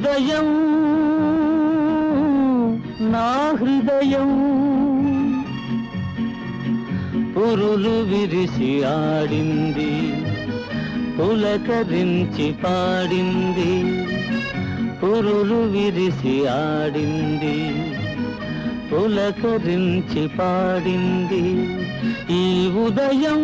హృదయం నా హృదయం. పురులు విరిసి ఆడింది పులకరించి పాడింది. పురులు విరిసి ఆడింది పులకరించి పాడింది. ఈ ఉదయం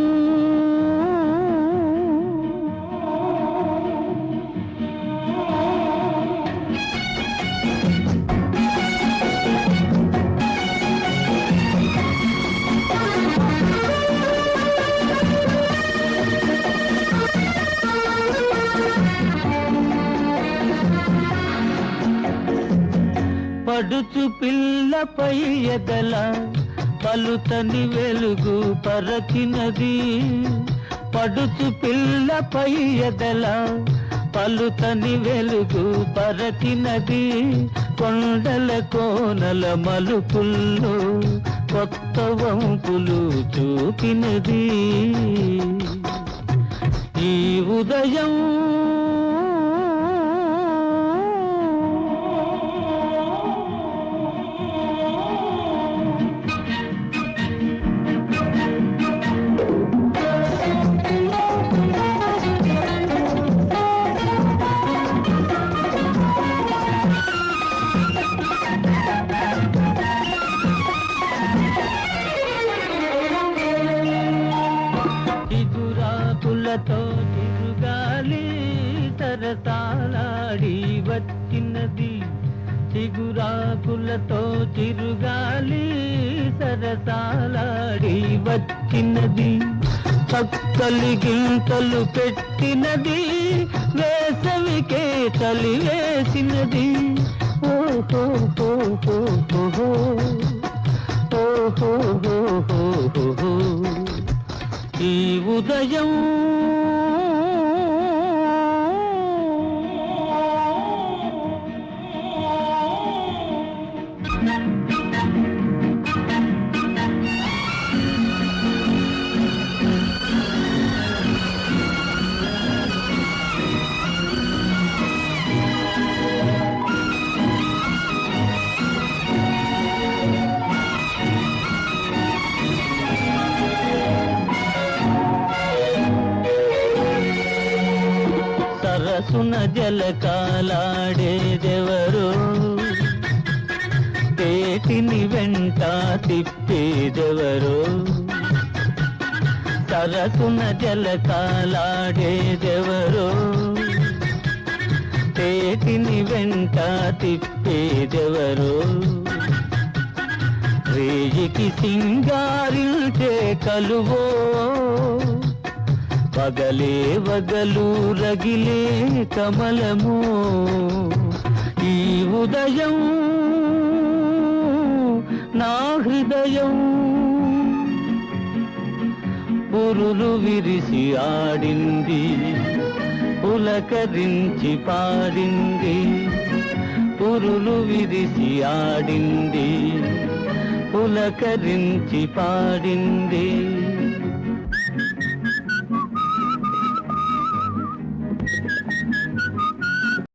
పడుచు పిల్లపై ఎదల పలుతని వెలుగు పరచినది. పడుచు పిల్లపై ఎదల పలుతని వెలుగు పరచినది. కొండల కోనల మలుపుల్లో కొత్త వంపులు చూపినది. ఈ ఉదయం చిగురాకులతో తిరుగాలి సరసాలాడి వచ్చినది. చిగురాకులతో చిరుగాలి సరసాలాడి వచ్చినది. పక్కలి గింతలు పెట్టినది వేసవికే చలి వేసినది. ఓహో ఓహో ఓహో హో ఓహో ఈ ఉదయం సరసున జలకాలాడేదెవరు తేటిని వెంట తిప్పేదెవరు సరసున జలకాలాడేదెవరు తేటిని వెంట తిప్పేదెవరు రేజికి సింగారిల్చే కలువో. పగలే వగలు రగిలే కమలము. ఈ ఉదయం నా హృదయం పురులు విరిసి ఆడింది పులకరించి పాడింది. పురులు విరిసి ఆడింది పులకరించి పాడింది.